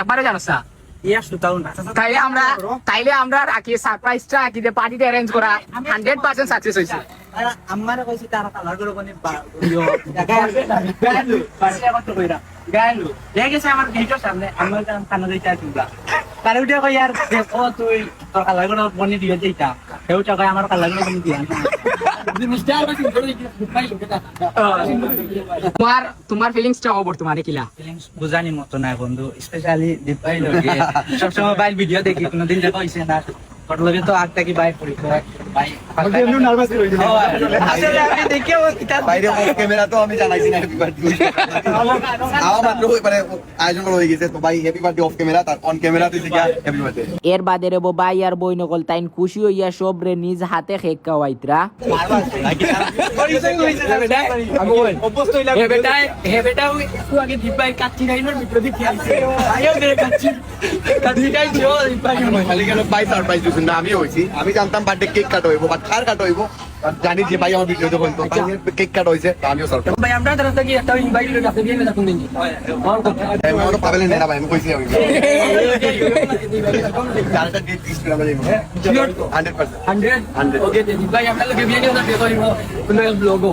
একবারে জানোস না। তাইলে আমরা তাইলে আমরা রাখি সারপ্রাইজটা রাখি যে পার্টিটা অ্যারেঞ্জ করা হান্ড্রেড পার্সেন্ট সাকসেস হয়েছে। আমার কইছি তারা কালার করে কোনে গায়ালু কইরা। গায়ালু দেখে আমার গেটের সামনে আমার কান কানে দিতে আসুলা তারে উঠে কই আর দেখো তুই তোর কালার করে বনি দিয়ে দিতা সেও চাকায় আমার কালার করে বনি দিয়া তোমার তোমার ফিলিংসটা ওভার তোমার কিলা বুঝানির মতো না বন্ধু স্পেশালি দীপাই সবসময় মোবাইল ভিডিও দেখি, কোনোদিন দেখা হয়েছে না। তোর তো আগ থাকি বাই পড়ি? বাই আসলে আমি দেখেও বাইরে ক্যামেরা তো আমি জানাইছি না হ্যাপি বার্থডে আমার মাত্র মানে আয়োজন করা হয়ে গেছে তো ভাই হ্যাপি বার্থডে অফ ক্যামেরা তার অন ক্যামেরা তুই হ্যাপি বার্থডে এর বাদে রে বাই আর বই নকল তাইন খুশি হইয়া সব রে নিজ হাতে খেক খাওয়াইতরা। হে বেটা হে বেটা একটু আগে কাচ্চি খেয়েছে আয়ো রে কাচ্চি। খালি কেন না আমি হইছি আমি জানতাম বার্থডে কেক কাট হইব বাট কার কাট হইব জানি যে ভাই আমার ভিডিও দেখুন তো কেক কাট হইছে আমিও সারপ্রাইজ ভাই আমরা তরফ থেকে একটা ইনভাইট করে আপনি দিয়ে দেখুন দিন আমি মনে পাবেন না ভাই আমি কইছি আমি চারটা ডেট দিস করে আমরা যাইব 100% হান্ড্রেড হান্ড্রেড ওকে দীপাই আমরা লোকে বিয়ে নিয়ে দেখো ব্লগো